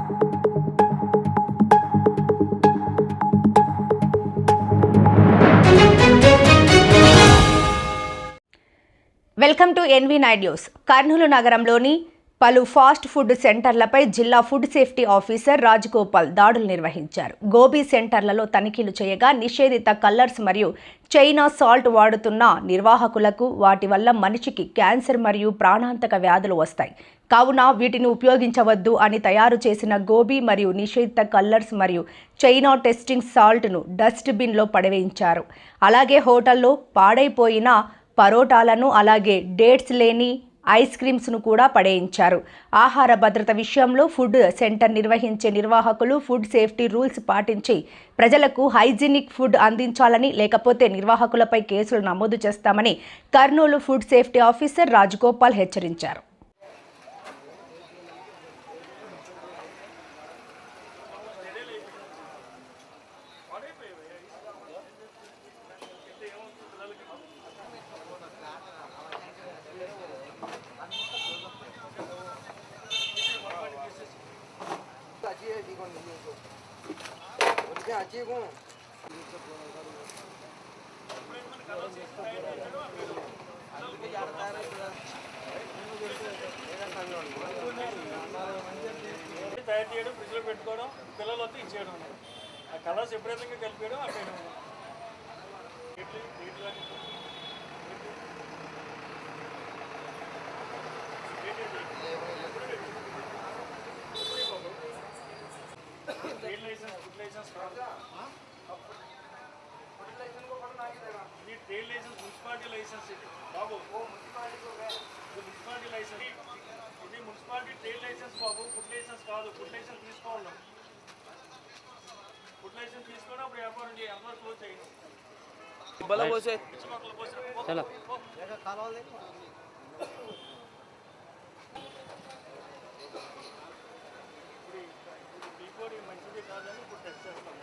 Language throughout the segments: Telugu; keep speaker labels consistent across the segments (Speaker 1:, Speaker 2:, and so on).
Speaker 1: Welcome to NV nine news. Kurnool నగరంలోని పలు ఫాస్ట్ ఫుడ్ సెంటర్లపై జిల్లా ఫుడ్ సేఫ్టీ ఆఫీసర్ రాజగోపాల్ దాడులు నిర్వహించారు. గోబీ సెంటర్లలో తనిఖీలు చేయగా నిషేధిత కలర్స్ మరియు చైనా సాల్ట్ వాడుతున్న నిర్వాహకులకు వాటి వల్ల మనిషికి క్యాన్సర్ మరియు ప్రాణాంతక వ్యాధులు వస్తాయి. కావున వీటిని ఉపయోగించవద్దు అని తయారు చేసిన గోబీ మరియు నిషేధిత కలర్స్ మరియు చైనా టెస్టింగ్ సాల్ట్ను డస్ట్ బిన్లో పడవేయించారు. అలాగే హోటల్లో పాడైపోయిన పరోటాలను అలాగే డేట్స్ లేని ఐస్ క్రీమ్స్ను కూడా పడేయించారు. ఆహార భద్రత విషయంలో ఫుడ్ సెంటర్ నిర్వహించే నిర్వాహకులు ఫుడ్ సేఫ్టీ రూల్స్ పాటించి ప్రజలకు హైజీనిక్ ఫుడ్ అందించాలని లేకపోతే నిర్వాహకులపై కేసులు నమోదు చేస్తామని Kurnool food safety officer Rajagopal హెచ్చరించారు.
Speaker 2: తయారు చేయడం ఫ్రిడ్జ్లో పెట్టుకోవడం పిల్లలు ఇచ్చేయడం. ఆ కలర్స్ ఎప్పుడైతే కలిపేయడం అక్కడ ట్రేడ్ లైసెన్స్ ఇది ట్రేడ్ లైసెన్స్ మున్సిపాలిటీ లైసెన్స్ ఇది. బాబు. ఇది మున్సిపాలిటీ లైసెన్స్. ఇది మున్సిపాలిటీ ట్రేడ్ లైసెన్స్ బాబు. ఫుడ్ లైసెన్స్ కాదు. ఫుడ్ లైసెన్స్ తీసుకోవాలి ఫుడ్ లైసెన్స్ తీసుకొని అప్పుడు వ్యాపారం చేయాలి అందరూ క్లోజ్ చేయండి
Speaker 3: బల పోసే
Speaker 2: ಕೊಟ್ಟು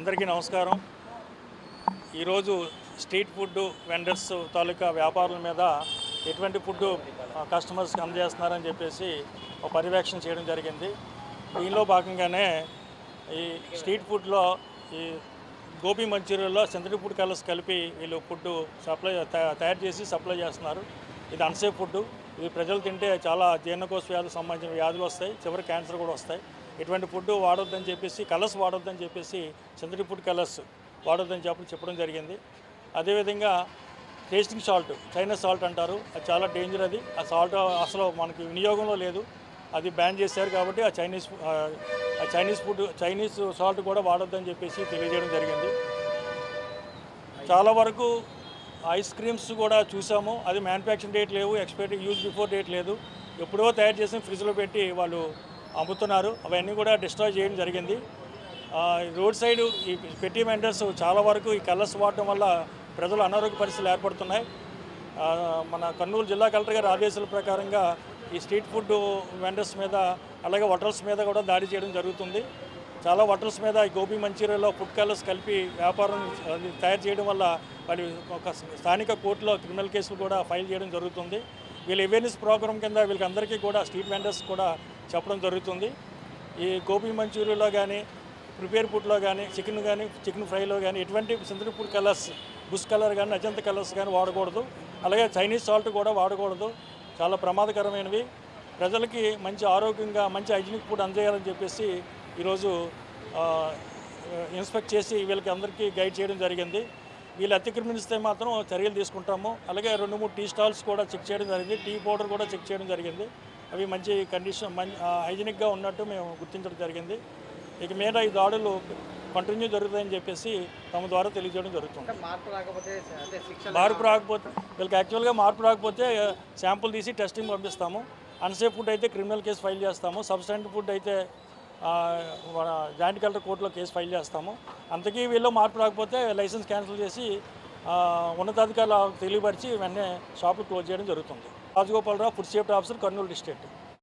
Speaker 2: అందరికీ నమస్కారం. ఈరోజు స్ట్రీట్ ఫుడ్ వెండర్స్ తాలూకా వ్యాపారుల మీద ఎటువంటి ఫుడ్ కస్టమర్స్కి అందజేస్తున్నారని చెప్పేసి ఒక పర్యవేక్షణ చేయడం జరిగింది. దీనిలో భాగంగానే ఈ స్ట్రీట్ ఫుడ్లో ఈ గోబీ మంచూరియాలో సింథటిక్ ఫుడ్ కలర్స్ కలిపి వీళ్ళు ఫుడ్ సప్లై తయారు చేసి సప్లై చేస్తున్నారు. ఇది అన్సేఫ్ ఫుడ్ ఇది ప్రజలు తింటే చాలా జీర్ణకోశ వ్యాధులకు సంబంధించిన వ్యాధులు వస్తాయి. చివరి క్యాన్సర్ కూడా వస్తాయి. ఇటువంటి ఫుడ్ వాడొద్దని చెప్పేసి కలర్స్ వాడొద్దని చెప్పేసి సింథటిక్ ఫుడ్ కలర్స్ వాడొద్దని చెప్పి చెప్పడం జరిగింది. అదేవిధంగా టేస్టింగ్ సాల్ట్ చైనా సాల్ట్ అంటారు. అది చాలా డేంజర్ అది. ఆ సాల్ట్ అసలు మనకి వినియోగంలో లేదు. అది బ్యాన్ చేశారు కాబట్టి ఆ చైనీస్ ఆ చైనీస్ ఫుడ్ చైనీస్ సాల్ట్ కూడా వాడొద్దని చెప్పేసి తెలియజేయడం జరిగింది. చాలా వరకు ఐస్ క్రీమ్స్ కూడా చూసాము. అది మ్యానుఫ్యాక్చరింగ్ డేట్ లేవు ఎక్స్పైరీ యూజ్ బిఫోర్ డేట్ లేదు. ఎప్పుడో తయారు చేసి ఫ్రిడ్జ్లో పెట్టి వాళ్ళు అమ్ముతున్నారు. అవన్నీ కూడా డిస్ట్రాయ్ చేయడం జరిగింది. రోడ్ సైడ్ ఈ పెట్టి వెండర్స్ చాలా వరకు ఈ కలర్స్ వాడటం వల్ల ప్రజలు అనారోగ్య పరిస్థితులు ఏర్పడుతున్నాయి. మన కర్నూలు జిల్లా కలెక్టర్ గారి ఆదేశాల ప్రకారంగా ఈ స్ట్రీట్ ఫుడ్ వెండర్స్ మీద అలాగే హోటల్స్ మీద కూడా దాడి చేయడం జరుగుతుంది. చాలా హోటల్స్ మీద ఈ గోబీ మంచూరియాలో ఫుడ్ కలర్స్ కలిపి వ్యాపారం అది తయారు చేయడం వల్ల వాళ్ళు ఒక స్థానిక కోర్టులో క్రిమినల్ కేసులు కూడా ఫైల్ చేయడం జరుగుతుంది. వీళ్ళ అవేర్నెస్ ప్రోగ్రామ్ కింద వీళ్ళకందరికీ కూడా స్ట్రీట్ వెండర్స్ కూడా చెప్పడం జరుగుతుంది. ఈ గోబీ మంచూరియాలో కానీ ప్రిపేర్ ఫుడ్లో కానీ చికెన్ కానీ చికెన్ ఫ్రైలో కానీ ఎటువంటి సింథటిక్ కలర్స్ బుష్ కలర్ కానీ అజంత కలర్స్ కానీ వాడకూడదు. అలాగే చైనీస్ సాల్ట్ కూడా వాడకూడదు. చాలా ప్రమాదకరమైనవి. ప్రజలకి మంచి ఆరోగ్యంగా మంచి హైజీనిక్ ఫుడ్ అందజేయాలని చెప్పేసి ఈరోజు ఇన్స్పెక్ట్ చేసి వీళ్ళకి అందరికీ గైడ్ చేయడం జరిగింది. వీళ్ళు అతిక్రమిస్తే మాత్రం చర్యలు తీసుకుంటాము. అలాగే రెండు మూడు టీ స్టాల్స్ కూడా చెక్ చేయడం జరిగింది. టీ పౌడర్ కూడా చెక్ చేయడం జరిగింది. అవి మంచి కండిషన్ మంచి హైజీనిక్గా ఉన్నట్టు మేము గుర్తించడం జరిగింది. ఇక మీద ఈ దాడులు కంటిన్యూ జరుగుతాయని చెప్పేసి తమ ద్వారా తెలియజేయడం జరుగుతుంది.
Speaker 4: మార్పు రాకపోతే
Speaker 2: వీళ్ళకి యాక్చువల్గా మార్పు రాకపోతే శాంపుల్ తీసి టెస్టింగ్ పంపిస్తాము. అన్సేఫ్ ఫుడ్ అయితే క్రిమినల్ కేసు ఫైల్ చేస్తాము. సబ్స్టాండ్ ఫుడ్ అయితే జాయింట్ కలెక్టర్ కోర్టులో కేసు ఫైల్ చేస్తాము. అంతకీ వీళ్ళు మార్పు రాకపోతే లైసెన్స్ క్యాన్సిల్ చేసి ఉన్నతాధికారులు తెలియపరిచి వెంటనే షాపులు క్లోజ్ చేయడం జరుగుతుంది. Rajagopalarao food safety officer Kurnool district.